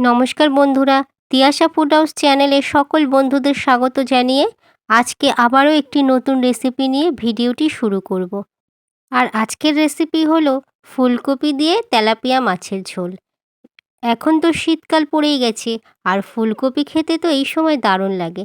নমস্কার বন্ধুরা, Tiyasha food house চ্যানেলে সকল বন্ধুদের স্বাগত জানিয়ে আজকে আবারও একটি নতুন রেসিপি নিয়ে ভিডিওটি শুরু করব। আর আজকের রেসিপি হলো ফুলকপি দিয়ে তেলাপিয়া মাছের ঝোল এখন তো শীতকাল পড়েই গেছে, আর ফুলকপি খেতে তো এই সময় দারুণ লাগে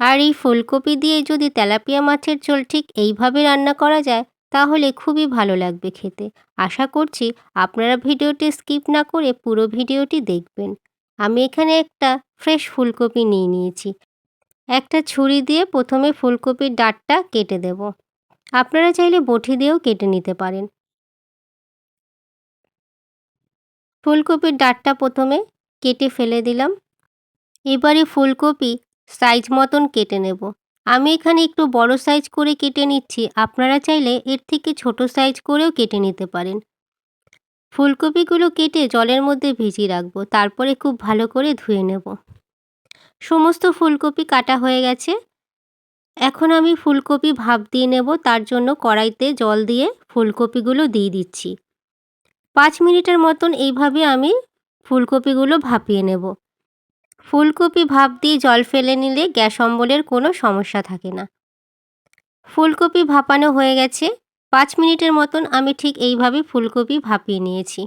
আর এই ফুলকপি দিয়ে যদি তেলাপিয়া মাছের ঝোল ঠিক এইভাবে রান্না করা যায় তাহলে খুবই ভালো লাগবে খেতে। আশা করছি আপনারা ভিডিওটি স্কিপ না করে পুরো ভিডিওটি দেখবেন। আমি এখানে একটা ফ্রেশ ফুলকপি নিয়ে নিয়েছি। একটা ছুরি দিয়ে প্রথমে ফুলকপির ডাঁটটা কেটে দেব। আপনারা চাইলে বটি দিয়েও কেটে নিতে পারেন। ফুলকপির ডাঁটটা প্রথমে কেটে ফেলে দিলাম। এবারে ফুলকপি সাইজ মতন কেটে নেব। আমি এখানে একটু বড় সাইজ করে কেটে নিচ্ছি। আপনারা চাইলে এর থেকে ছোট সাইজ করেও কেটে নিতে পারেন। ফুলকপিগুলো কেটে জলের মধ্যে ভিজিয়ে রাখব। তারপরে খুব ভালো করে ধুয়ে নেব। সমস্ত ফুলকপি কাটা হয়ে গেছে। এখন আমি ফুলকপি ভাপ দিয়ে নেব। তার জন্য কড়াইতে জল দিয়ে ফুলকপিগুলো দিয়ে দিচ্ছি। পাঁচ মিনিটের মতন এইভাবে আমি ফুলকপিগুলো ভাপিয়ে নেব। ফুলকপি ভাপ দিয়ে জল ফেলে নিলে গ্যাস অম্বলের কোনো সমস্যা থাকে না। ফুলকপি ভাপানো হয়ে গেছে। পাঁচ মিনিটের মতন আমি ঠিক এইভাবে ফুলকপি ভাপিয়ে নিয়েছি।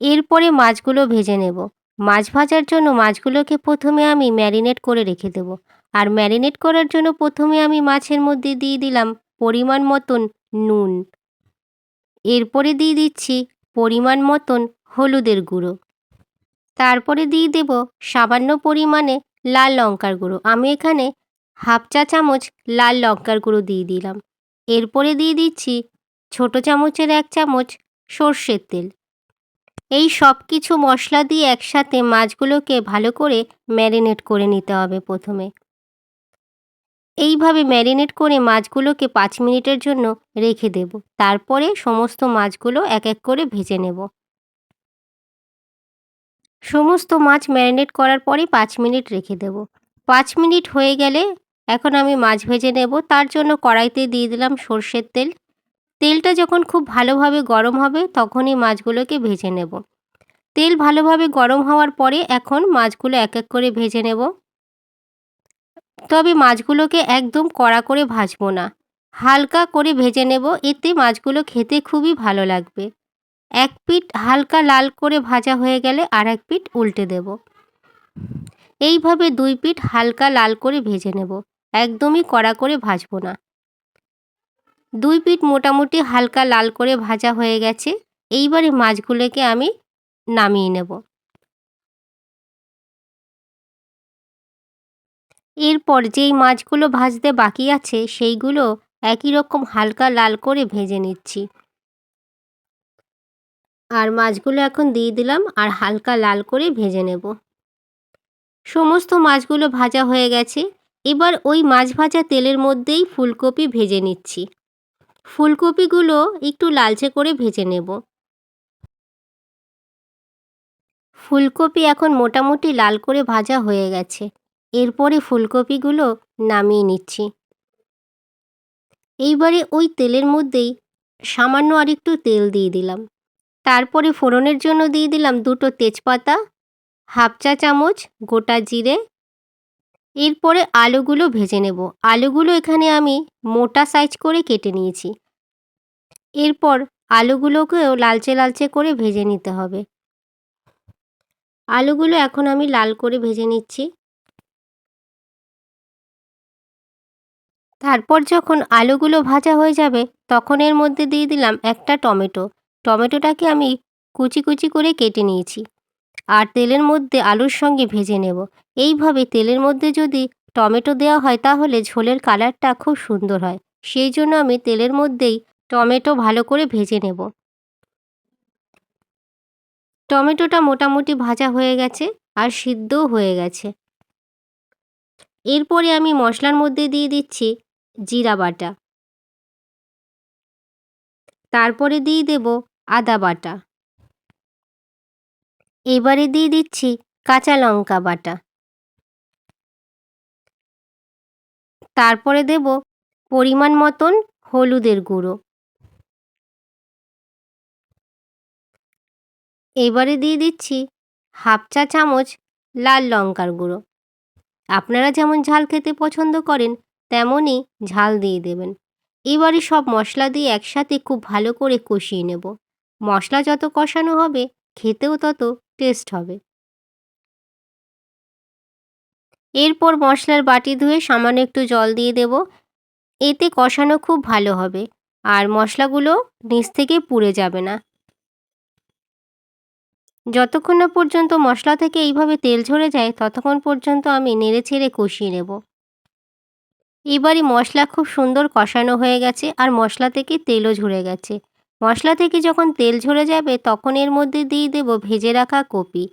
এরপরে মাছগুলো ভেজে নেব। মাছ ভাজার জন্য মাছগুলোকে প্রথমে আমি ম্যারিনেট করে রেখে দেব। আর ম্যারিনেট করার জন্য প্রথমে আমি মাছের মধ্যে দিয়ে দিলাম পরিমাণ মতন নুন। এরপরে দিয়ে দিচ্ছি পরিমাণ মতন হলুদের গুঁড়ো। তারপরে দিয়ে দেব সামান্য পরিমাণে লাল লঙ্কার গুঁড়ো। আমি এখানে হাফ চা চামচ লাল লঙ্কার গুঁড়ো দিয়ে দিলাম। এরপরে দিয়ে দিচ্ছি ছোট চামচের এক চামচ সর্ষের তেল। এই সব কিছু মশলা দিয়ে একসাথে মাছগুলোকে ভালো করে ম্যারিনেট করে নিতে হবে প্রথমে। এইভাবে ম্যারিনেট করে মাছগুলোকে পাঁচ মিনিটের জন্য রেখে দেব। তারপরে সমস্ত মাছগুলো এক এক করে ভেজে নেব। সমস্ত মাছ ম্যারিনেট করার পরে পাঁচ মিনিট রেখে দেব। পাঁচ মিনিট হয়ে গেলে এখন আমি মাছ ভেজে নেব। তার জন্য কড়াইতে দিয়ে দিলাম সর্ষের তেল। তেলটা যখন খুব ভালোভাবে গরম হবে তখনই মাছগুলোকে ভেজে নেব। তেল ভালোভাবে গরম হওয়ার পরে এখন মাছগুলো এক এক করে ভেজে নেব। তবে মাছগুলোকে একদম কড়া করে ভাজবো না। হালকা করে ভেজে নেব। এতে মাছগুলো খেতে খুবই ভালো লাগবে। এক পিঠ হালকা লাল করে ভাজা হয়ে গেলে আর এক পিঠ উল্টে দেব। এইভাবে দুই পিঠ হালকা লাল করে ভেজে নেব। একদমই কড়া করে ভাজবো না। দুই পিঠ মোটামুটি হালকা লাল করে ভাজা হয়ে গেছে। এইবারে মাছগুলোকে আমি নামিয়ে নেব। এরপর যেই মাছগুলো ভাজতে বাকি আছে, সেইগুলো একই রকম হালকা লাল করে ভেজে নিচ্ছি। আর মাছগুলো এখন দিয়ে দিলাম আর হালকা লাল করে ভেজে নেব। সমস্ত মাছগুলো ভাজা হয়ে গেছে। এবার ওই মাছ ভাজা তেলের মধ্যেই ফুলকপি ভেজে নিচ্ছি। ফুলকপিগুলো একটু লালচে করে ভেজে নেব। ফুলকপি এখন মোটামুটি লাল করে ভাজা হয়ে গেছে। এরপরে ফুলকপিগুলো নামিয়ে নিচ্ছি। এইবারে ওই তেলের মধ্যেই সামান্য আর একটু তেল দিয়ে দিলাম। তারপরে ফোড়নের জন্য দিয়ে দিলাম দুটো তেজপাতা, হাফ চা চামচ, গোটা জিরে। এরপরে আলুগুলো ভেজে নেব। আলুগুলো এখানে আমি মোটা সাইজ করে কেটে নিয়েছি। এরপর আলুগুলোকেও লালচে লালচে করে ভেজে নিতে হবে। আলুগুলো এখন আমি লাল করে ভেজে নিচ্ছি। তারপর যখন আলুগুলো ভাজা হয়ে যাবে, তখন এর মধ্যে দিয়ে দিলাম একটা টমেটো। টমেটোটাকে আমি কুচি কুচি করে কেটে নিয়েছি। আর তেলের মধ্যে আলুর সঙ্গে ভেজে নেব। এইভাবে তেলের মধ্যে যদি টমেটো দেওয়া হয়, তাহলে ঝোলের কালারটা খুব সুন্দর হয়। সেই জন্য আমি তেলের মধ্যেই টমেটো ভালো করে ভেজে নেব। টমেটোটা মোটামুটি ভাজা হয়ে গেছে আর সিদ্ধও হয়ে গেছে। এরপরে আমি মশলার মধ্যে দিয়ে দিচ্ছি জিরা বাটা। তারপরে দিয়ে দেব আদা বাটা। এবারে দিয়ে দিচ্ছি কাঁচা লঙ্কা বাটা। তারপরে দেব পরিমাণ মতন হলুদের গুঁড়ো। এবারে দিয়ে দিচ্ছি হাফ চা চামচ লাল লঙ্কার গুঁড়ো। আপনারা যেমন ঝাল খেতে পছন্দ করেন, তেমনই ঝাল দিয়ে দেবেন। এবারে সব মশলা দিয়ে একসাথে খুব ভালো করে কষিয়ে নেব। মশলা যত কষানো হবে, খেতেও তত টেস্ট হবে। এরপর মশলার বাটি ধুয়ে সামান্য একটু জল দিয়ে দেব। এতে কষানো খুব ভালো হবে আর মশলাগুলো নিচ থেকে পুড়ে যাবে না। যতক্ষণ না পর্যন্ত মশলা থেকে এইভাবে তেল ঝরে যায়, ততক্ষণ পর্যন্ত আমি নেড়ে ছেড়ে কষিয়ে নেব। এবারই মশলা খুব সুন্দর কষানো হয়ে গেছে আর মশলা থেকে তেলও ঝরে গেছে। মশলা থেকে যখন তেল ঝরে যাবে, তখন এর মধ্যে দিয়ে দেব ভেজে রাখা কপি।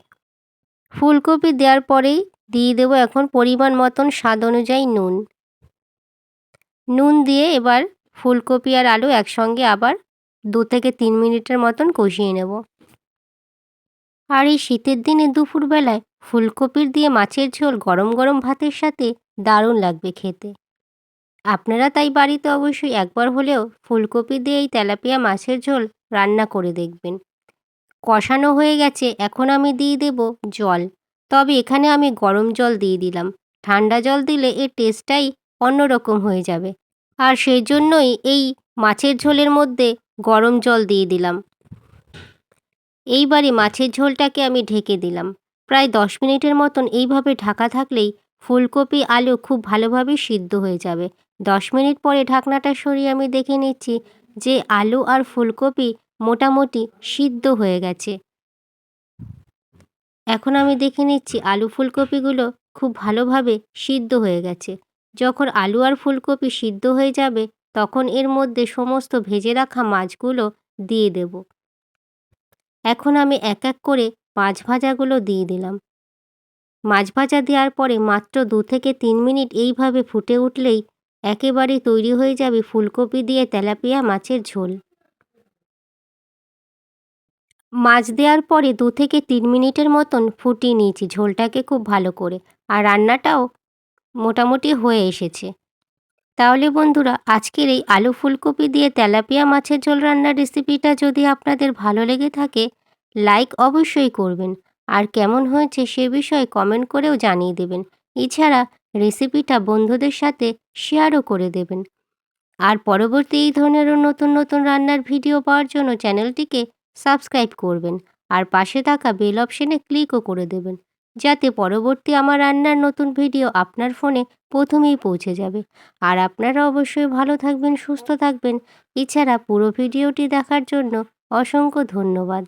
ফুলকপি দেওয়ার পরেই দিয়ে দেবো এখন পরিমাণ মতন স্বাদ অনুযায়ী নুন। নুন দিয়ে এবার ফুলকপি আর আলু একসঙ্গে আবার দু থেকে তিন মিনিটের মতন কষিয়ে নেব। আর এই শীতের দিনে দুপুরবেলায় ফুলকপির দিয়ে মাছের ঝোল গরম গরম ভাতের সাথে দারুণ লাগবে খেতে। আপনারা তাই বাড়িতে অবশ্যই একবার হলেও ফুলকপি দিয়ে এই তেলাপিয়া মাছের ঝোল রান্না করে দেখবেন। কষানো হয়ে গেছে, এখন আমি দিয়ে দেব জল। তবে এখানে আমি গরম জল দিয়ে দিলাম। ঠান্ডা জল দিলে এর টেস্টটাই অন্যরকম হয়ে যাবে। আর সেই জন্যই এই মাছের ঝোলের মধ্যে গরম জল দিয়ে দিলাম। এইবারে মাছের ঝোলটাকে আমি ঢেকে দিলাম। প্রায় দশ মিনিটের মতন এইভাবে ঢাকা থাকলেই ফুলকপি, আলু খুব ভালোভাবে সিদ্ধ হয়ে যাবে। দশ মিনিট পরে ঢাকনাটা সরিয়ে আমি দেখে নিচ্ছি যে আলু আর ফুলকপি মোটামুটি সিদ্ধ হয়ে গেছে। এখন আমি দেখে নিচ্ছি আলু ফুলকপিগুলো খুব ভালোভাবে সিদ্ধ হয়ে গেছে। যখন আলু আর ফুলকপি সিদ্ধ হয়ে যাবে, তখন এর মধ্যে সমস্ত ভেজে রাখা মাছগুলো দিয়ে দেব। এখন আমি এক এক করে মাছ ভাজাগুলো দিয়ে দিলাম। মাছ ভাজা দেওয়ার পরে মাত্র দু থেকে তিন মিনিট এইভাবে ফুটে উঠলেই একেবারে তৈরি হয়ে যাবে ফুলকপি দিয়ে তেলাপিয়া মাছের ঝোল। মাছ দেওয়ার পরে দু থেকে তিন মিনিটের মতন ফুটিয়ে নিয়েছি ঝোলটাকে খুব ভালো করে। আর রান্নাটাও মোটামুটি হয়ে এসেছে। তাহলে বন্ধুরা, আজকের এই আলু ফুলকপি দিয়ে তেলাপিয়া মাছের ঝোল রান্নার রেসিপিটা যদি আপনাদের ভালো লেগে থাকে, লাইক অবশ্যই করবেন। আর কেমন হয়েছে সে বিষয়ে কমেন্ট করেও জানিয়ে দেবেন। এছাড়া রেসিপিটা বন্ধুদের সাথে শেয়ারও করে দেবেন। আর পরবর্তী এই ধরনেরও নতুন নতুন রান্নার ভিডিও পাওয়ার জন্য চ্যানেলটিকে সাবস্ক্রাইব করবেন আর পাশে থাকা বেল অপশনে ক্লিকও করে দেবেন, যাতে পরবর্তী আমার রান্নার নতুন ভিডিও আপনার ফোনে প্রথমেই পৌঁছে যাবে। আর আপনারা অবশ্যই ভালো থাকবেন, সুস্থ থাকবেন। এছাড়া পুরো ভিডিওটি দেখার জন্য অসংখ্য ধন্যবাদ।